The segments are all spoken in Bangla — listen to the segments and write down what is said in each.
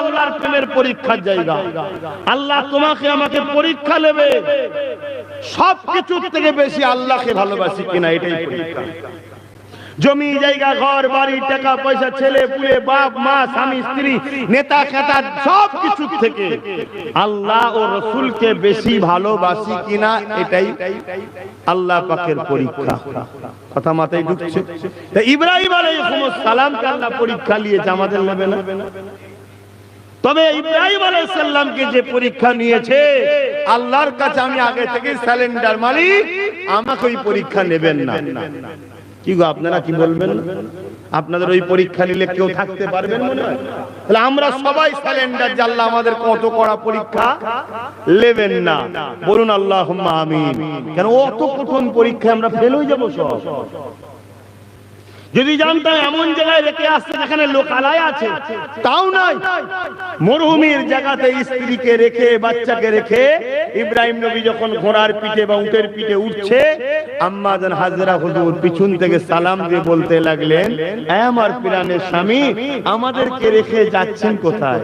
আল্লাহর প্রেমের পরীক্ষার জায়গা। আল্লাহ তোমাকে আমাকে পরীক্ষা নেবে। সবকিছুর থেকে বেশি আল্লাহকে ভালোবাসি কিনা এটাই পরীক্ষা। জমি, জায়গা, ঘর, বাড়ি, টাকা, পয়সা, ছেলে, পুলে, বাপ, মা, স্বামী, স্ত্রী, নেতা, খেতা, সব কিছু থেকে। আল্লাহ ও রসুলকে বেশি ভালোবাসি কিনা, এটাই আল্লাহ পাকের পরীক্ষা। কথা মাথায় ঢুকছে। তা ইব্রাহিম আলাইহিস সালামকে আল্লাহ পরীক্ষা নিয়েছে আমাদের নেবে না? তবে ইব্রাহিম আলাইসাল্লামকে যে পরীক্ষা নিয়েছে, আল্লাহর কাছে আমি আগে থেকে স্যালেন্ডার মালিক, আমাকে ওই পরীক্ষা নেবেন না। কি গো, আপনারা কি বলবেন? আপনাদের ওই পরীক্ষা নিলে কেউ থাকতে পারবেন মনে হয়? তাহলে আমরা সবাই স্যালেন্ডার যে আল্লাহ আমাদের কত কড়া পরীক্ষা? নেবেন না। বলুন আল্লাহ আমিন। কেন অত কঠিন পরীক্ষায় আমরা ফেল হয়ে যাব সব? যদি জানতাম এমন জায়গায় রেখে আসছে যেখানে লোকালয় আছে, তাও নাই মরুভূমির জায়গাতে স্ত্রীকে রেখে, বাচ্চাকে রেখে ইব্রাহিম নবী যখন ঘোড়ার পিঠে বা উটের পিঠে উঠছে, আম্মা জান হাজরা হুজুর পিছন থেকে সালাম দিয়ে বলতে লাগলেন, "এ আমার প্রাণের স্বামী, আমাদেরকে রেখে যাচ্ছেন কোথায়?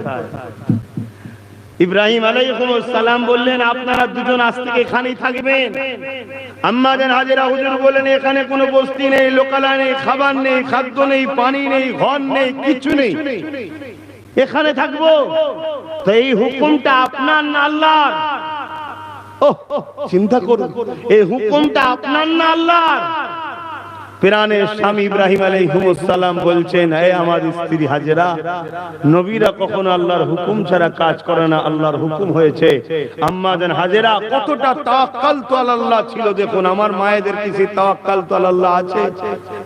ইব্রাহিম আলাইহিস সালাম বললেন, আপনারা দুজন আজ থেকে এখানেই থাকবেন। আম্মা জান হাজেরা হুজুর বললেন, এখানে কোনো বস্তি নেই, লোকালয় নেই, খাবার নেই, খাদ্য নেই, পানি নেই, ঘর নেই, কিছু নেই। এখানে থাকব? তো এই হুকুমটা আপনার না আল্লাহ চিন্তা করুন, এই হুকুমটা আপনার না আল্লাহর? প্রাণের স্বামী ইব্রাহিম আলাইহিমুসসালাম বলছেন হে আমার স্ত্রী হাজেরা, নবীরা কখনো আল্লাহর হুকুম ছাড়া কাজ করে না, আল্লাহর হুকুম হয়েছে। আম্মা জান, হাজেরা, কতটা তাওয়াক্কাল তো আল্লাহ ছিল, দেখুন, আমার মায়েদের কিছু তাওয়াক্কাল তো আল্লাহ আছে?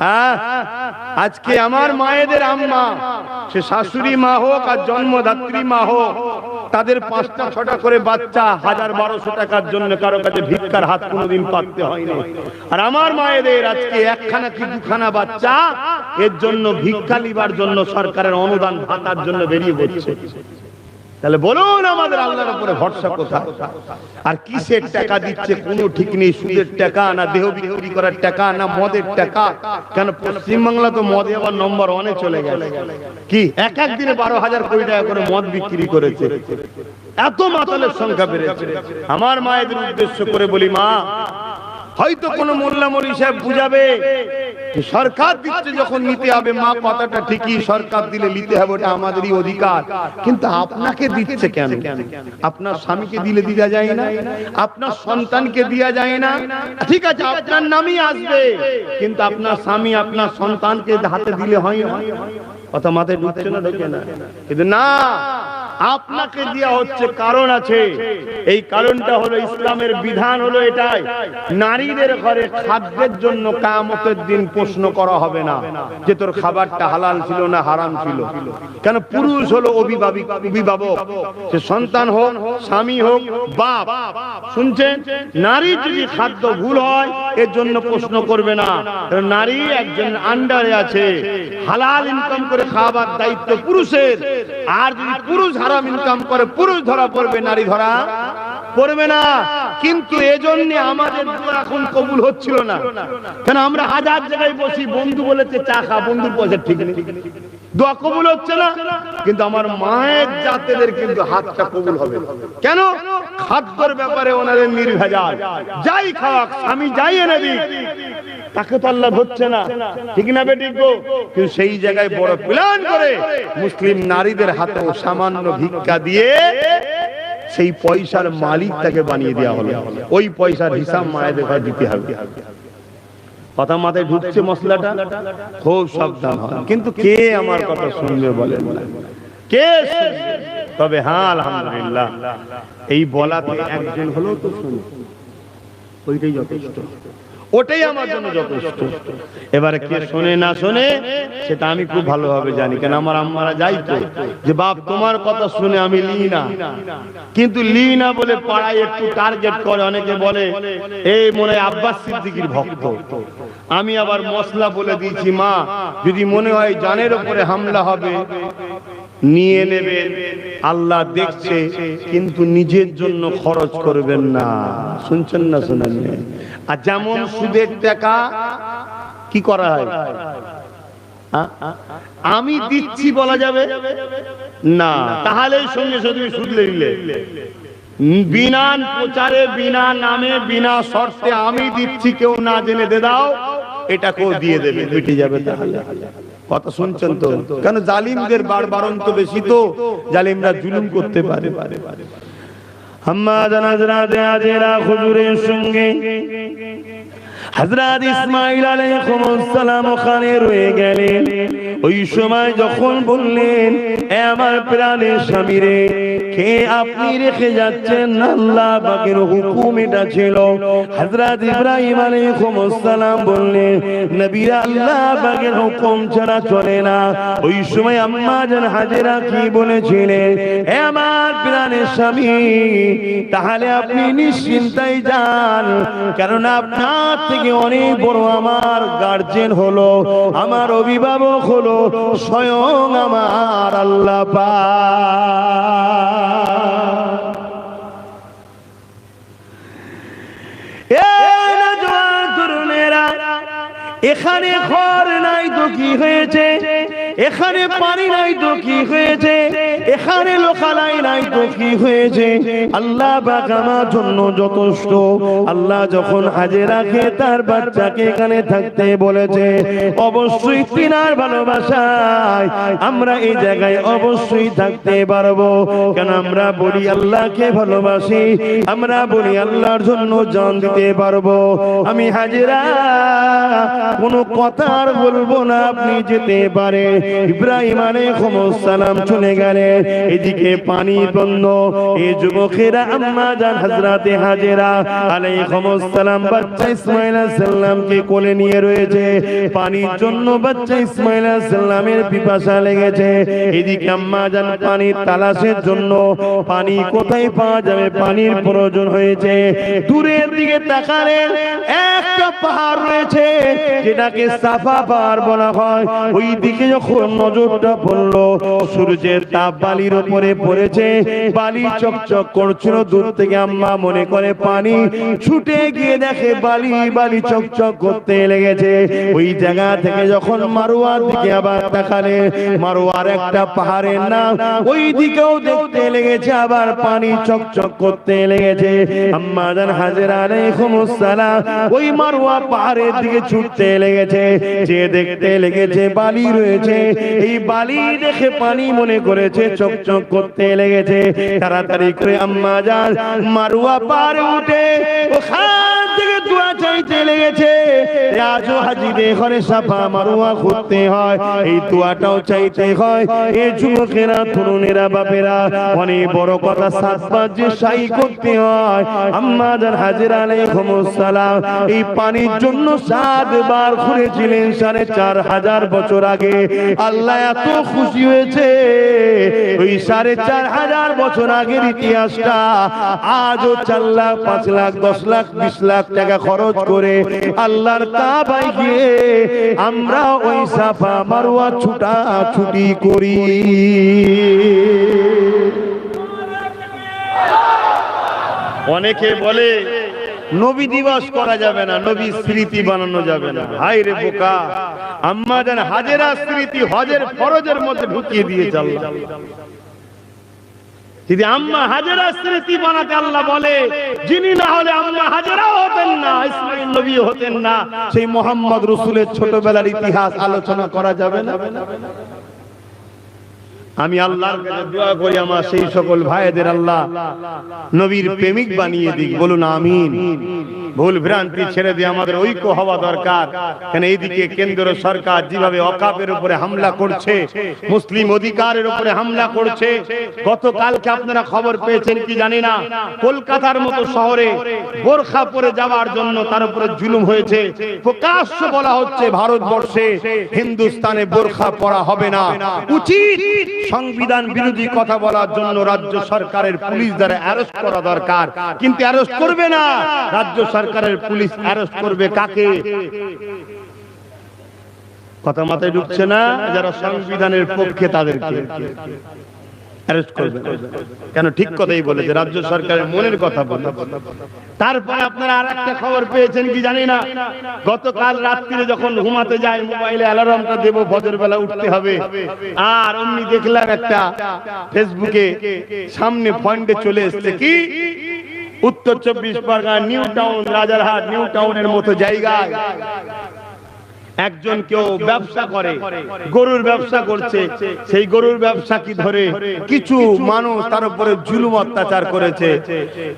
হ্যাঁ? আজকে আমার মায়েদের আম্মা, সে শাশুড়ি মা হোক আর জন্মদাত্রী মা হোক তাদের পাঁচটা, ছটা করে বাচ্চা হাজার বারোশো টাকার জন্য কারও কাছে ভিক্ষার হাত কোনোদিন পাততে হয়নি। আর আমার মায়েদের আজকে একখানা কি দুখানা বাচ্চা, এর জন্য ভিক্ষা লিবার জন্য সরকারের অনুদান ভাতার জন্য বেরিয়ে পড়ছে। তাহলে বলুন আমাদের আল্লাহর উপরে ভরসা কোথায়? আর কিসের টাকা দিচ্ছে? কোনো ঠিক নেই, সুদের টাকা না দেহ বিক্রি করার টাকা না মদের টাকা। কেন পশ্চিমবাংলা তো মদে আবার নম্বর ওয়ানে চলে গেছে। কি? এক এক দিনে বারো হাজার কোটি টাকা করে মদ বিক্রি করেছে। এত মাতালের সংখ্যা বেড়েছে। আমার মায়েদের উদ্দেশ্য করে বলি, মা হয়তো কোন মোল্লা মলি সাহেব বুঝাবে সরকার দিচ্ছে যখন নিতে হবে, মা কথাটা ঠিকই, সরকার দিলে নিতে হবে, ওটা আমাদেরই অধিকার। কিন্তু আপনাকে দিচ্ছে কেন? আপনার স্বামীকে দিলে দিয়া যায় না, আপনার সন্তানকে দিয়া যায় না। ঠিক আছে, আপনার নামই আসবে, কিন্তু আপনার স্বামী আপনার সন্তানকে হাতে দিলে হয় না। কথা মাথায় ঢুকছে না ঢুকে না? কিন্তু না আপনাকে দেওয়া হচ্ছে কারণ আছে। এই কারণটা হলো ইসলামের বিধান হলো এটাই। নারীদের ঘরে খাদ্যের জন্য কামতের দিন প্রশ্ন করা হবে না, যে তোর খাবারটা হালাল ছিল না হারাম ছিল। কেন পুরুষ হলো অভিভাবক অভিভাবক। সে সন্তান হোক, স্বামী হোক, বাপ। শুনছেন? নারী যদি খাদ্য ভুল হয়, এর জন্য প্রশ্ন করবে না। নারী একজন আন্ডারে আছে। হালাল ইনকাম করে খাবার দায়িত্ব পুরুষের। আর যদি পুরুষ হারাম ইনকাম করে পুরুষ ধরা পড়বে নারী ধরা পড়বে না। কিন্তু এজন্য আমাদের দোয়া এখন কবুল হচ্ছিল না। কেন আমরা হাজার জায়গায় বসি, বন্ধু বলেছে চা খা, বন্ধুর পয়সা ঠিক নেই। দোয়া কবুল হচ্ছে না, কিন্তু আমার মায়ের জাতেদের কিন্তু হাতটা কবুল হবে। কেন? খাদ্যর ব্যাপারে ওনাদের নির্ভেজাল। যাই খাওয়াক আমি যাই এনে দিক, তাকে তো আল্লাহ হচ্ছে না। ঠিক না বেটিক গো? কিন্তু সেই জায়গায় বড় প্ল্যান করে মুসলিম নারীদের হাতে সামান্য ভিক্ষা দিয়ে সেই পয়সার মালিক তাকে বানিয়ে দেওয়া হলো। ওই পয়সার হিসাব মায়েদের ঘরে দিতে হবে। কথা মাথায় ঢুকছে মশলাটা, খুব সাবধান কিন্তু কে আমার কথা শুনবে বলে? কে? তবে হ্যাঁ আলহামদুলিল্লাহ। এই বলা একজন হলেও তো শুনে ওইটাই যথেষ্ট। ওটাই আমার জন্য যথেষ্ট। এবারে কে শোনে না শোনে, সেটা আমি খুব ভালোভাবে জানি। কেন আমার আম্মারা যাইতো, যে বাপ, তোমার কথা শুনে আমি লি না কিন্তু লি না বলে পাড়ায় একটু টার্গেট করে, অনেকে বলে, এই মনে আব্বাস সিদ্দিকির ভক্ত। আমি আবার মশলা বলে দিয়েছি, মা, যদি মনে হয় জানের উপরে হামলা হবে নিয়ে নেবেন আল্লাহ দেখছে, কিন্তু নিজের জন্য খরচ করবেন না। শুনছেন না শুনেন আর যেমন সুদের টাকা, কি করা হয়? আমি দিচ্ছি বলা যাবে? না। তাহলে সঙ্গে সঙ্গে শুধলে নিলে বিনা প্রচারে, বিনা নামে, বিনা শর্তে আমি দিচ্ছি, কেউ না জেনে দে দাও, এটা কেউ দিয়ে দেবে। মিটে যাবে তাহলে। কথা শুনছেন তো? কেন জালিমদের বার বারন্ত বেশি তো? জালিমরা জুলুম করতে পারে। আম্মা জানাজরাতে আজেরা হুজুরের সঙ্গে হযরত ইসমাঈল আলাইহিস সালাম ওখানে রয়ে গেলেন। ওই সময় যখন বললেন, এ আমার প্রাণের স্বামী রে কে আপনি রেখে যাচ্ছেন? আল্লাহ পাকের হুকুম এটা ছিল। হযরত ইব্রাহিম বললেন, নবীরা, আল্লাহ পাকের হুকুম ছাড়া চলে না। ওই সময় আম্মা জান হাজেরা কি বলেছিলেন, এ আমার প্রাণের স্বামী, তাহলে আপনি নিশ্চিন্তায় যান কারণ আপনার থেকে অনেক বড় আমার গার্জেন হলো, আমার অভিভাবক হলো, স্বয়ং আমার আল্লাহ এখানে ঘর নাই তো কি হয়েছে? এখানে পানি নাই তো কি হয়েছে? এখানে লোকালাই নাই তো কি হয়েছে? আল্লাহ পাক আমার জন্য যথেষ্ট। আল্লাহ যখন হাজে রাখে তার বাচ্চাকে এখানে থাকতে বলেছে, অবশ্যই তিনার ভালোবাসায় আমরা এই জায়গায় অবশ্যই থাকতে পারব। কেন আমরা বলি আল্লাহকে ভালোবাসি? আমরা বলি আল্লাহর জন্য জান দিতে পারব। আমি হাজিরা, কোনো কথা আর বলব না, আপনি যেতে পারে। ইব্রাহিম আলাইহিস সালাম চলে গেলে এদিকে পানি বন্ধ। এই যুবকেরা আম্মা জান হযরতে হাজেরা আলাইহিস সালাম বাচ্চা ইসমাঈল আলাইহিস কোলে নিয়ে রয়েছে। পানির জন্য বাচ্চা ইসমাঈল আলাইহিস পিপাসা লেগেছে। এদিকে আম্মা জান পানির তালাশের জন্য পানি কোথায় পাওয়া যাবে? পানির প্রয়োজন হয়েছে। দূরের দিকে তাকালেন একটা পাহাড় রয়েছে, যেটাকে সাফা পাহাড় বলা হয়। ওই দিকে যখন নজরটা পড়ল, সূর্যের তাপ বালির উপরে পড়েছে, বালি চকচক করছিল, দূর থেকে আম্মা মনে করে পানি ছুটে গিয়ে দেখে বালি বালি চকচক করতে লেগেছে। ওই জায়গা থেকে যখন মারোয়ার দিকে আবার তাকালে মারোয়ার একটা পাহাড়ের নাম, ওই দিকেও দেখতে লেগেছে, আবার পানি চকচক করতে লেগেছে। আম্মা জান, হাজেরা আলাইকুমুস সালাম ওই মারোয়া পাহাড়ের দিকে ছুটতে লেগেছে, যে দেখতে লেগেছে, বালি রয়েছে। এই বালি দেখে পানি মনে করেছে চকচক করতে লেগেছে। তাড়াতাড়ি করে আম্মা যান। মারুয়া পার উঠে। ওখানে দোয়া চাইতে লেগেছে সাফা মারুয়া খুঁজতে হয়। এই দোয়াটাও চাইতে হয়। যুবকেরা, তরুণেরা, বাপেরা, অনেক বড় কথা সাত পাঁচ যে সাই করতে হয়। হাজির আলাইকুমুস সালাম। এই পানির জন্য ঘুরেছিলেন সাড়ে চার হাজার বছর আগে। আল্লাহ এত খুশি হয়েছে। ওই সাড়ে চার হাজার বছর আগের ইতিহাসটা আজও চার লাখ, পাঁচ লাখ, দশ লাখ, বিশ লাখ টাকা খরচ করে আল্লাহর কাবায় গিয়ে আমরা ওই সাফা মারুয়া ছুটা ছুটি করি। অনেকে বলে, নবী দিবস করা যাবে না, নবী স্মৃতি বানানো যাবে না। হাই রে বোকা, আম্মা যেন হাজেরা স্মৃতি হজের ফরজের মধ্যে ঢুকিয়ে দিয়ে আল্লাহ। যদি আম্মা হাজেরা স্মৃতি বানাতে আল্লাহ বলে, যিনি না হলে আম্মা হাজেরাও হতেন না, ইসমাইল নবী হতেন না, সেই মোহাম্মদ রসুলের ছোটবেলার ইতিহাস আলোচনা করা যাবে না? আমি আল্লাহর কাছে দোয়া করি আমার সেই সকল ভাইদের আল্লাহ, নবীর প্রেমিক বানিয়ে দিক। বলুন আমিন। ভুল ভ্রান্তি ছেড়ে দিয়ে আমাদের ঐক্য হওয়া দরকার। কেন এইদিকে কেন্দ্র সরকার যেভাবে অকাপের উপরে হামলা করছে, মুসলিম অধিকারের উপরে হামলা করছে, গতকালকে আপনারা খবর পেয়েছেন কি জানি না, কলকাতার মতো শহরে বোরখা পরে যাওয়ার জন্য তার উপরে জুলুম হয়েছে। প্রকাশ্য বলা হচ্ছে ভারতবর্ষে হিন্দুস্তানে বোরখা পরা হবে না। উচিত সংবিধান বিরোধী কথা বলার জন্য রাজ্য সরকারের পুলিশ দ্বারা অ্যারেস্ট করা দরকার। কিন্তু অ্যারেস্ট করবে না। রাজ্য সরকারের পুলিশ অ্যারেস্ট করবে কাকে? কথা মাথায় ঢুকছে না যারা সংবিধানের পক্ষে তাদেরকে। অ্যারেস্ট করবেন। কেন ঠিক কথাই বলেছে? রাজ্য সরকারের মনের কথা বলে তারপরে আপনারা আর একটা খবর পেয়েছেন কি জানি না? গতকাল রাত্রিরে যখন ঘুমাতে যায় মোবাইলে অ্যালার্মটা দেবো ফজর বেলা উঠতে হবে। আর অমনি দেখলাম একটা ফেসবুকে সামনে ফন্ডে চলে এসছে কি? Uttar Chobbish Pargana new town Rajarhat new টাউনের মতো জায়গায়। একজন কেউ ব্যবসা করে, গরুর ব্যবসা করছে, সেই গরুর ব্যবসা কি ধরে? কিছু মানুষ তার উপরে জুলুম অত্যাচার করেছে।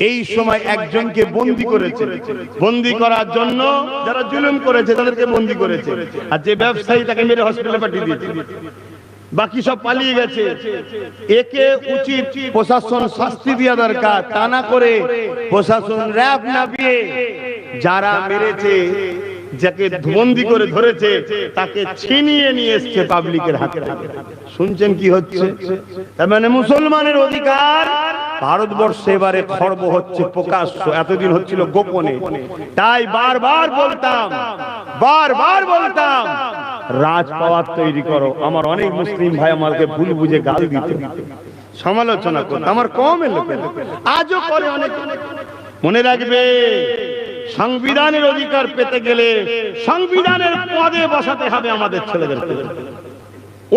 এই সময় একজনকে বন্দি করেছে। বন্দি করার জন্য যারা জুলুম করেছে, তাদেরকে বন্দি করেছে। আর যে ব্যবসায়ী তাকে মেরে হসপিটালে পাঠিয়ে দিয়েছে। বাকি সব পালিয়ে গেছে। একে উচিত প্রশাসন শাস্তি দেওয়া দরকার। তা না করে প্রশাসন র্যাব না দিয়ে যারা মেরেছে যাকে বন্দি করে ধরেছে তাকে ছিনিয়ে নিয়ে এসছে পাবলিকের হাতে। শুনছেন কি হচ্ছে? তার মানে মুসলমানের অধিকার ভারতবর্ষে এবারে খর্ব হচ্ছে প্রকাশ্য। এতদিন হচ্ছিল গোপনে। তাই বারবার বলতাম বারবার বলতাম রাজ পাওয়ার তৈরি করো। আমার অনেক মুসলিম ভাই আমাকে ভুল বুঝে গাল দিতে সমালোচনা করতো আমার কম লোকের আজও করে অনেক মনে রাখবে সংবিধানের অধিকার পেতে গেলে সংবিধানের পদে বসাতে হবে আমাদের ছেলেদেরকে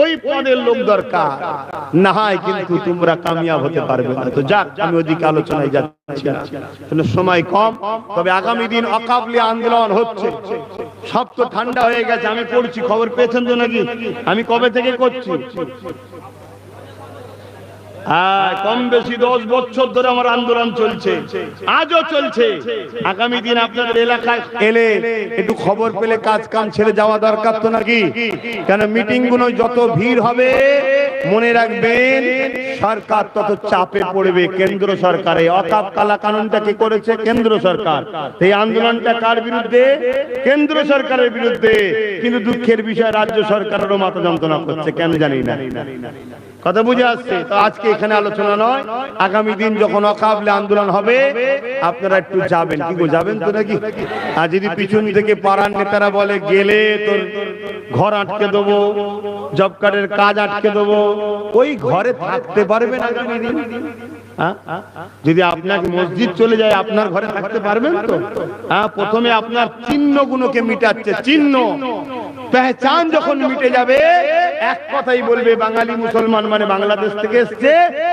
ওই পদের লোক দরকার। না হয় কিন্তু তোমরা কামিয়াব হতে পারবে না। তো যাক, আমি ওদিকে আলোচনায় যাচ্ছি। সময় কম, তবে আগামী দিন অকাবলি আন্দোলন হচ্ছে। সব তো ঠান্ডা হয়ে গেছে, আমি পড়ছি, খবর পেয়েছেন তো নাকি? আমি কবে থেকে করছি? কম বেশি দশ বছর ধরে আমার আন্দোলন চলছে। আজও চলছে। আগামী দিন আপনাদের এলাকায় এলে একটু খবর পেলে কাজ কাম ছেড়ে যাওয়া দরকার তো নাকি? কেন মিটিংগুলো যত ভিড় হবে, মনে রাখবেন, সরকার তত চাপে পড়বে কেন্দ্র সরকার। এই অকাপ কালা কানুনটা কি করেছে? কেন্দ্র সরকার। এই আন্দোলনটা কার বিরুদ্ধে? কেন্দ্র সরকারের বিরুদ্ধে। কিন্তু দুঃখের বিষয়, রাজ্য সরকারেরও মাথা যন্ত্রণা করছে, কেন জানি না। কথা বুঝে আসছে? তো আজকে এখানে আলোচনা নয়। আগামী দিন যখন অকাবলে আন্দোলন হবে, আপনারা একটু যাবেন। কি যাবেন তো নাকি? আর যদি পিছন থেকে পাড়ার নেতারা বলে, গেলে তোর ঘর আটকে দেবো, জব কার্ডের কাজ আটকে দেবো, ওই ঘরে থাকতে পারবেন আগামী দিন? যদি আপনাকে মসজিদ চলে যায়, আপনার ঘরে থাকতে পারবেন তো? হ্যাঁ প্রথমে আপনার চিহ্ন গুলোকে মিটাচ্ছে, চিহ্ন। পেহচান যখন মিটে যাবে, এক কথাই বলবে, বাঙালি মুসলমান মানে বাংলাদেশ থেকে এসছে,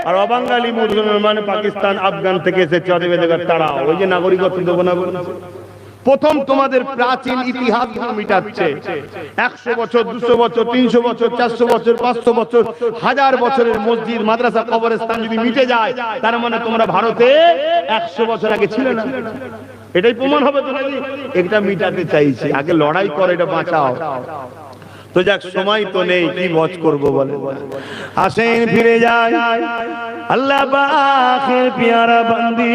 আর অবাঙালি মুসলমান মানে পাকিস্তান, আফগান থেকে এসেছে। তারা ওই যে নাগরিকত্ব দেবো না। প্রথম তোমাদের প্রাচীন ইতিহাস মিটাচ্ছে। একশো বছর, দুশো বছর, তিনশো বছর, চারশো বছর, পাঁচশো বছর, হাজার বছরের মসজিদ, মাদ্রাসা, কবরস্থান যদি মিটে যায়, তার মানে তোমরা ভারতে একশো বছর আগে ছিল না। এটাই প্রমাণ হবে তো নাকি? এটা মিটাতে চাইছি। আগে লড়াই করে, এটা বাঁচাও। তো যাক, সময় তো নেই, কি বজ করব বলে আসেন, ফিরে যায় আল্লাহ পাকের পিয়ারা বান্দি,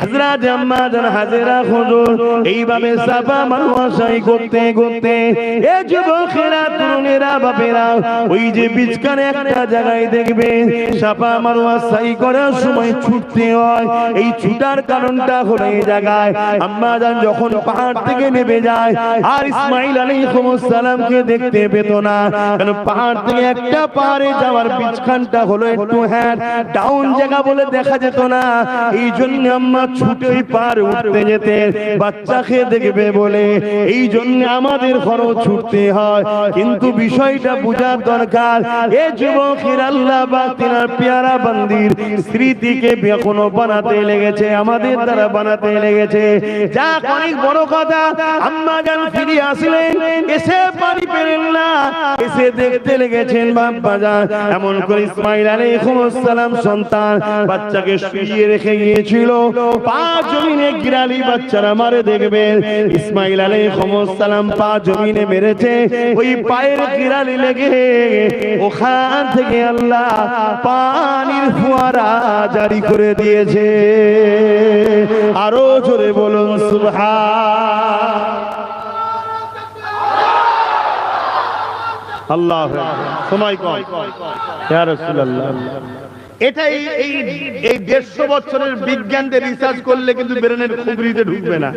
হযরত আম্মাজান হাজেরা হুজুর, এইভাবে সাফা মারওয়া সাই করতে করতে এ যুবকেরা, তরুণেরা, বাপেরা, ওই যে বিচকানে একটা জায়গায় দেখবে, সাফা মারওয়া সাই করার সময় ছুটতে হয়। এই ছুটার কারণটা হলো এই জায়গায়। আম্মাজান যখন পাহাড় থেকে নেমে যায়, আর ইসমাইল আলাইহিস সালামকে দেখতে পেত না। কারণ পাহাড় থেকে একটা পাহাড়ে যাওয়ার বিচখানটা হলো একটু হ্যাঁ ডাউন জায়গা বলে দেখা যেত না। এই জন্য আম্মা ছুটে ওই পাহাড়ে উঠতে যেতে বাচ্চাকে দেখবে বলে। এই জন্য আমাদের ঘরও ছুটতে হয়। কিন্তু বিষয়টা বোঝার দরকার, এ যুবকের আল্লাহ বা তিনার পেয়ারা বান্দির স্মৃতিকে এখনও বানাতে লেগেছে, আমাদের দ্বারা বানাতে লেগেছে। যা অনেক বড় কথা, আম্মা যান ফিরে আসলেন, এসে পানি পেলেন না। এসে দেখতে লেগেছেন এমন করে ইসমাইল সালাম সন্তান বাচ্চাকে শুইয়ে রেখে গিয়েছিল। পা জমিনে গিরালি বাচ্চারা মারে দেখবেন। ইসমাইল সালাম পা জমিনে মেরেছে। ওই পায়ের গিরালি লেগে ওখান থেকে আল্লাহ পানির জারি করে দিয়েছে। আরও জোরে বলুন, সুবহান। আল্লাহ সময় কম ইয়া রাসূলুল্লাহ এটা এই এই দেড়শো বছরের বিজ্ঞানদের রিসার্চ করলে কিন্তু ব্রেনের খুবরিতে ঢুকবে না।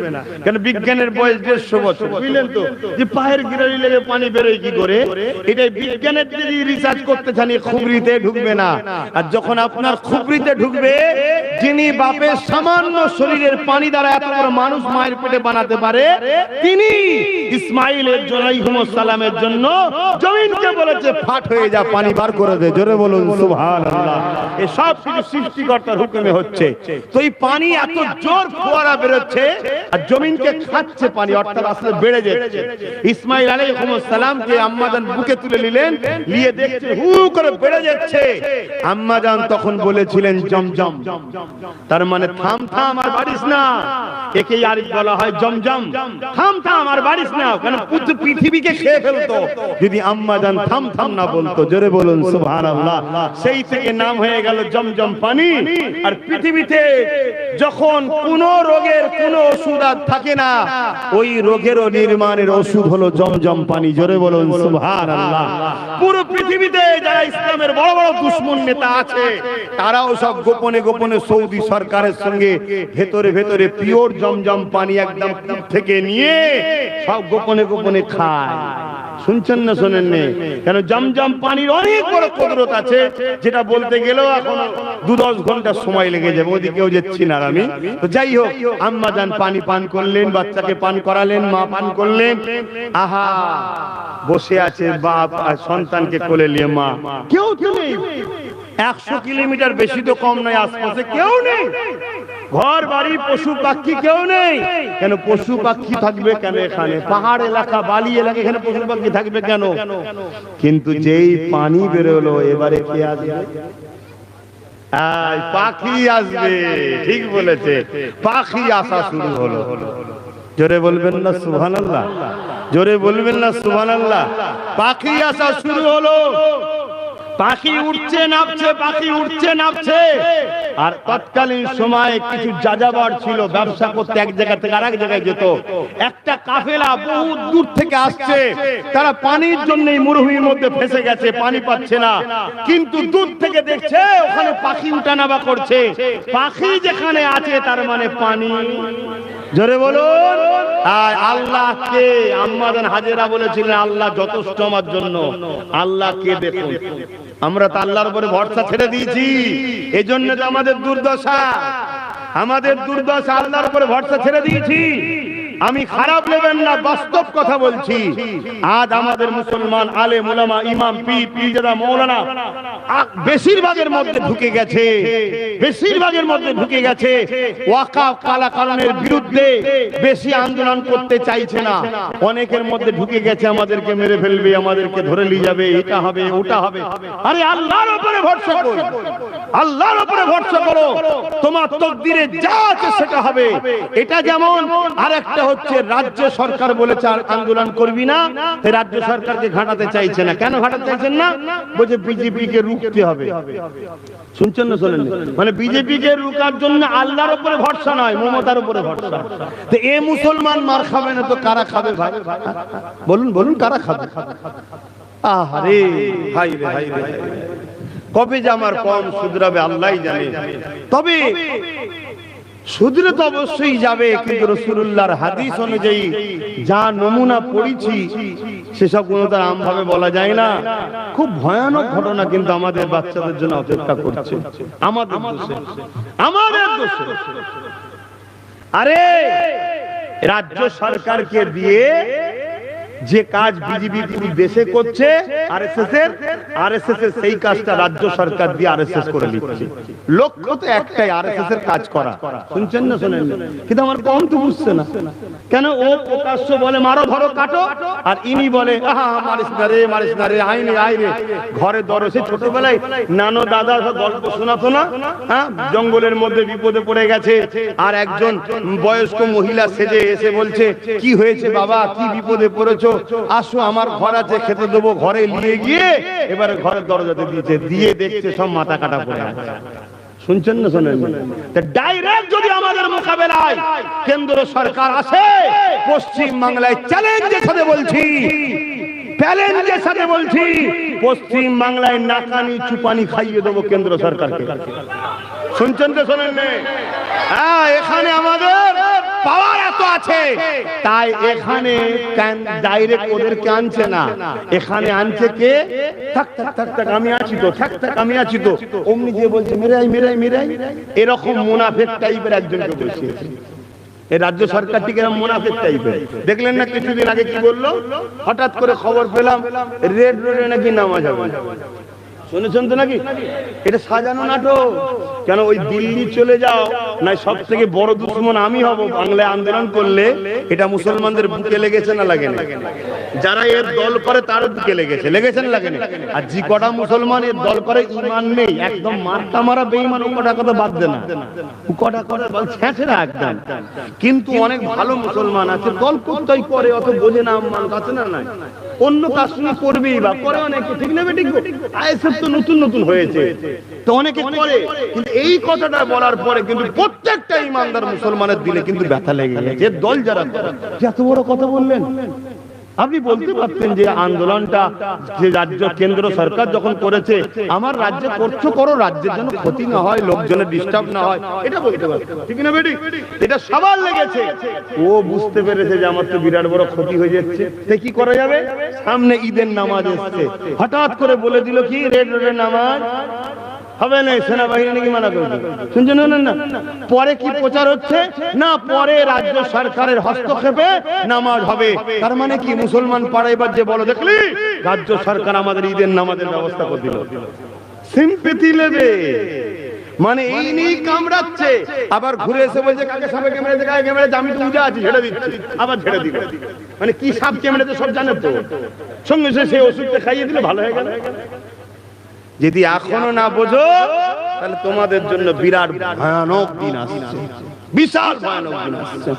বিজ্ঞানের বয়স দেড়শো বছর। বুঝলেন তো? যে পায়ের গিরারি লেগে পানি বেরোয় কি করে? বিজ্ঞানের যদি রিসার্চ করতে চান খুবরিতে ঢুকবে না। আর যখন আপনার খুবরিতে ঢুকবে, যিনি বাপের সামান্য শরীরের পানি দ্বারা এত বড় মানুষ মায়ের পেটে বানাতে পারে, তিনি ইসমাইলের জনাইহুমুস সালামের জন্য জমিনকে বলেছে, ফাট হয়ে যা, পানি বার করে দে। জোরে বলুন সব কিছু সৃষ্টিকর্তার হুকুমে হচ্ছে। তো এই পানি এত জোর ফোয়ারা বেরোচ্ছে, আর জমিনকে খাচ্ছে পানি, অর্থাৎ আসলে বেড়ে যাচ্ছে। ইসমাইল আম্মাজান বুকে তুলে নিলেন, নিয়ে দেখছে হু করে বেড়ে যাচ্ছে। আম্মাজান তখন বলেছিলেন জমজম তার মানে থাম থাম, আর বাড়িস না। একে আর বলা হয় জমজম থাম থাম, আর বাড়িস না, কেন পৃথিবীকে খেয়ে ফেলতো। যদি আম্মাজান থাম থাম না বলতো, জোরে বলুন, সুবহানাল্লাহ। সেই থেকে নাম হয়ে গেল জমজম পানি, আর পৃথিবীতে যখন কোন রোগের কোন ওষুধ আর থাকে না, ওই রোগেরও নির্মাণের ওষুধ হলো জমজম পানি। জোরে বলুন, সুবহানাল্লাহ। পুরো পৃথিবীতে যারা ইসলামের বড় বড় দুশ্মন নেতা আছে, তারাও সব গোপনে গোপনে সৌদি সরকারের সঙ্গে ভেতরে ভেতরে পিওর জমজম পানি একদম থেকে নিয়ে সব গোপনে গোপনে খায়। শুনছেন না, শোনেন নে? কেন জমজম পানির অনেক বড় কদরত আছে, যেটা বলতে গেলেও এখন দু দশ ঘণ্টা সময় লেগে যাবে, ওদিকেও যাচ্ছি না আমি। তো যাই হোক আম্মা যান পানি পান করলেন, বাচ্চাকে পান করালেন, মা পান করলেন। আহা, বসে আছে বাপ আর সন্তানকে কোলে নিয়ে মা। কেউ তো নেই। একশো কিলোমিটার বেশি তো কম নয়, আশপাশে কেউ নেই। ঘর বাড়ি পশু পাখি কেউ নেই। কেন পশু পাখি থাকবে কেন এখানে? পাহাড় এলাকা, বালি এলাকা, এখানে পশু পাখি থাকবে কেন? কিন্তু যেই পানি বেরোলো, এবারে কে আসবে? পাখি আসবে, ঠিক বলেছে। পাখি আসা শুরু হলো। জোরে বলবেন না, সুবহানাল্লাহ। জোরে বলবেন না, সুবহানাল্লাহ। পাখি আসা শুরু হলো। পাখি উঠছে নামছে, পাখি উঠছে নামছে। আর তৎকালীন সময়ে কিছু যাযাবর ছিল, ব্যবসা করতে এক জায়গা থেকে আরেক জায়গায় যেত। একটা কাফেলা বহু দূর থেকে আসছে। তারা পানির জন্য মরুভূমির মধ্যে ফেসে গেছে, পানি পাচ্ছে না। কিন্তু দূর থেকে দেখছে, ওখানে পাখি উঠানাবা করছে। পাখি যেখানে আছে, তার মানে পানি। জোরে বলুন। আর আল্লাহকে আম্মাদান হাজেরা বলেছিলেন, আল্লাহ যথেষ্ট আমার জন্য। আল্লাহকে দেখুন? আমরা তো আল্লাহর উপরে ভরসা ছেড়ে দিয়েছি। এই জন্য তো আমাদের দুর্দশা আমাদের দুর্দশা আল্লাহর উপরে ভরসা ছেড়ে দিয়েছি। আমি খারাপ নেবেন না, বাস্তব কথা বলছি। আজ আমাদের মুসলমান আলে মুলামা ইমাম পীর পীরজাদা মৌলানা বেশিরভাগের মধ্যে ঢুকে গেছে। বেশিরভাগের মধ্যে ঢুকে গেছে। ওয়াকাফ কালা কারণের বিরুদ্ধে বেশি আন্দোলন করতে চাইছে না। অনেকের মধ্যে ঢুকে গেছে, আমাদেরকে মেরে ফেলবে, আমাদেরকে ধরে নিয়ে যাবে, এটা হবে, ওটা হবে। আরে আল্লাহর উপরে ভরসা করো। আল্লাহর উপরে ভরসা করো। তোমার তকদিরে যা আছে সেটা হবে। এটা যেমন আরেকটা হচ্ছে, রাজ্য সরকার বলেছে আন্দোলন করবি না। রাজ্য সরকারকে ঘাটাতে চাইছে না। কেন ঘাটাতে চাইছেন না? বলছে বিজেপি কে রুখতে হবে। শুনছেন না, শোনেন মানে বিজেপি কে রুকার জন্য আল্লাহর উপরে ভরসা নয়, মমতার উপরে ভরসা। তো এ মুসলমান মার খাবে না তো কারা খাবে ভাই? বলুন বলুন, কারা খাবে? আহারে ভাই ভাই কবে যে আমার কম শুধরাবে আল্লাহ জানে। তবে শুধরে তো অবশ্যই যাবে, কিন্তু রসুল্লাহর হাদিস অনুযায়ী যা নমুনা পড়েছি, সেসব কোনো তার আমভাবে বলা যায় না। খুব ভয়ানক ঘটনা কিন্তু আমাদের বাচ্চাদের জন্য অপেক্ষা করছে। আমাদের আমাদের আরে, রাজ্য সরকারকে দিয়ে যে কাজ বিজেপি পুরো দেশে করছে আরএসএস এর আরএসএস এর সেই কাজটা রাজ্য সরকার দিয়ে আরএসএস করে নিচ্ছে। লক্ষ্য তো একটাই আরএসএস এর কাজ করা। শুনছেন না, শুনেন কিন্তু আমার কম তো বুঝছে না। কেন ও প্রকাশ্য বলে, মারো, ধরো, কাটো। আর ইনি বলে মারিস না রে, মারিস না রে আইনে আইনে ঘরে দর সে ছোটবেলায় নানো দাদা গল্প শোনাতো না? হ্যাঁ? জঙ্গলের মধ্যে বিপদে পড়ে গেছে। আর একজন বয়স্ক মহিলা সেজে এসে বলছে, কি হয়েছে বাবা? কি বিপদে পড়েছো? আসো, আমার ঘর আছে, খেতে দেবো, ঘরে নিয়ে গিয়ে এবারে ঘরের দরজাতে দিয়েছে, দিয়ে দেখছে সব মাথা কাটা পড়ে শুনছেন না শোনেন? ডাইরেক্ট যদি আমাদের মোকাবেলায় কেন্দ্র সরকার আছে পশ্চিম বাংলায় চ্যালেঞ্জের সাথে বলছি চ্যালেঞ্জের সাথে বলছি পশ্চিম বাংলায় নাকানি, চুপানি খাইয়ে দেবো কেন্দ্র সরকারকে। শুনছেন তো শোনেন হ্যাঁ এখানে আমাদের পাওয়ার এত আছে। তাই এখানে ডাইরেক্ট ওদেরকে আনছে না। এখানে আনছে কে? থাক থাক থাক আমি আছি তো, থাক থাক, আমি আছি তো। অমনি যে বলছে মেরাই মেরাই মেরাই এরকম মুনাফেক টাইপের একজনকে বসিয়েছে এই রাজ্য সরকারটি এরকম মুনাফিক টাইপের দেখলেন না কিছুদিন আগে কি বলল? হঠাৎ করে খবর পেলাম রেড রোডে নাকি নামাজ হবে। শুনেছেন তো নাকি? এটা সাজানো নাটক। কেন ওই দিল্লি চলে যাও না সব থেকে বড় দুশ্মন আমি হব, বাংলায় আন্দোলন করলে এটা মুসলমানদের বুকে লেগেছে না লাগে না যারা এর দল করে তারও বুকে লেগেছে লেগেছে না লাগে না আর যে কটা মুসলমান এর দল করে ইমান নেই, একদম মারটা মারা বেইমান কটা কথা বাদ দে না ও কটা কটা বল ছেঁচড়া একদম। কিন্তু অনেক ভালো মুসলমান আছে, দল করতেই করে, অত বোঝে না মানুষ আছে না নাই? অন্য কাজ শুনে করবেই বা করে অনেকে, ঠিক না ঠিক আইএসএফ তো নতুন নতুন হয়েছে। তো অনেকে করে, কিন্তু এই কথাটা বলার পরে কিন্তু প্রত্যেকটা ইমানদার মুসলমানের দিলে কিন্তু ব্যথা লেগে গেছে। যে দল যারা এত বড় কথা বললেন আপনি বলতে পারতেন যে আন্দোলনটা যে রাজ্য কেন্দ্র সরকার যখন করেছে আমার রাজ্যে করছ করো রাজ্যের জন্য ক্ষতি না হয় লোকজনের ডিস্টার্ব না হয় এটা বলতে ঠিক না বেটি? এটা সবার লেগেছে। ও বুঝতে পেরেছে যে আমার তো বিরাট বড় ক্ষতি হয়ে যাচ্ছে। সে কি করা যাবে? সামনে ঈদের নামাজ এসছে। হঠাৎ করে বলে দিল কি রেড রোডের নামাজ? হবে না সেনাবাহিনী নাকি মানা করবে শুনছেন না না পরে কি প্রচার হচ্ছে? না, পরে রাজ্য সরকারের হস্তক্ষেপে নামাজ হবে। তার মানে কি? মুসলমান পাড়া এবার যে বলো, দেখলি? রাজ্য সরকার আমাদের ঈদের নামাজের ব্যবস্থা করে দিল। সিম্পেথি নেবে। মানে এই নিয়েই কামড়াচ্ছে। আবার ঘুরে এসে বলছে, কাকে সাপে ক্যামেরাতে কাকে ক্যামেরাতে আমি তো উজা আছি, ছেড়ে দিচ্ছি। আবার ছেড়ে দিল। মানে কি সাপ ক্যামেরাতে সব জানে তো। সঙ্গে সেই ওষুধটা খাইয়ে দিলে ভালো হয়ে গেল। যদি এখনও না বোঝো, তাহলে তোমাদের জন্য বিরাট ভয়ানক দিন আসছে। বিশাল ভয়ানক দিন আসছে।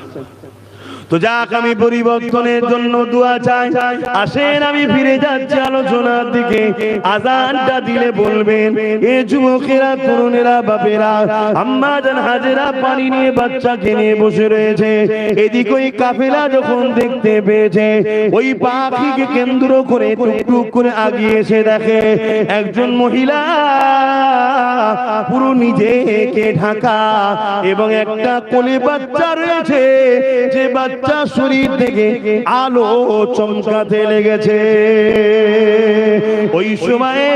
তো যাক, আমি পরিবর্তনের জন্য দোয়া চাই। আসেন, আমি ফিরে যাচ্ছি আলোচনার দিকে। আজানটা দিলে বলবেন, এ যুবকেরা, তরুণেরা, বাপেরা আম্মা জান হাজেরা, পানি নিয়ে বাচ্চাকে নিয়ে বসে রয়েছে। এদিক ওই কাফেলা যখন দেখতে পেয়েছে, ওই পাখিকে কেন্দ্র করে টুকটুক করে আগিয়ে এসে দেখে, একজন মহিলা পুরো নিজেকে ঢাকা এবং একটা কোলে বাচ্চা রয়েছে, যে বাচ্চা শরীর থেকে আলো চমকাতে লেগেছে। ওই সময়ে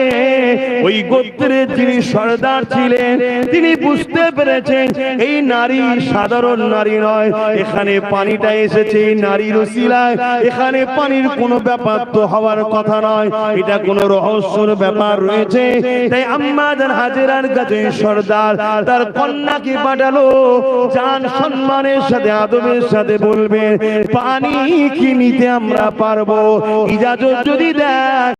ওই গোত্রের যিনি সর্দার ছিলেন, তিনি বুঝতে পেরেছেন এই নারী সাধারণ নারী নয়। এখানে পানিটা এসেছে, এই নারীর ওসিলায়। এখানে পানির কোনো ব্যাপার তো হওয়ার কথা নয়। এটা কোনো রহস্যর ব্যাপার রয়েছে। তাই আম্মাদের হাজেরার কাছে সর্দার, তার কন্যাকে পাঠালো? জান সম্মানের সাথে, আদবের সাথে বলবে, পানি কি নিতে আমরা পারব? ইজাজত যদি দেয়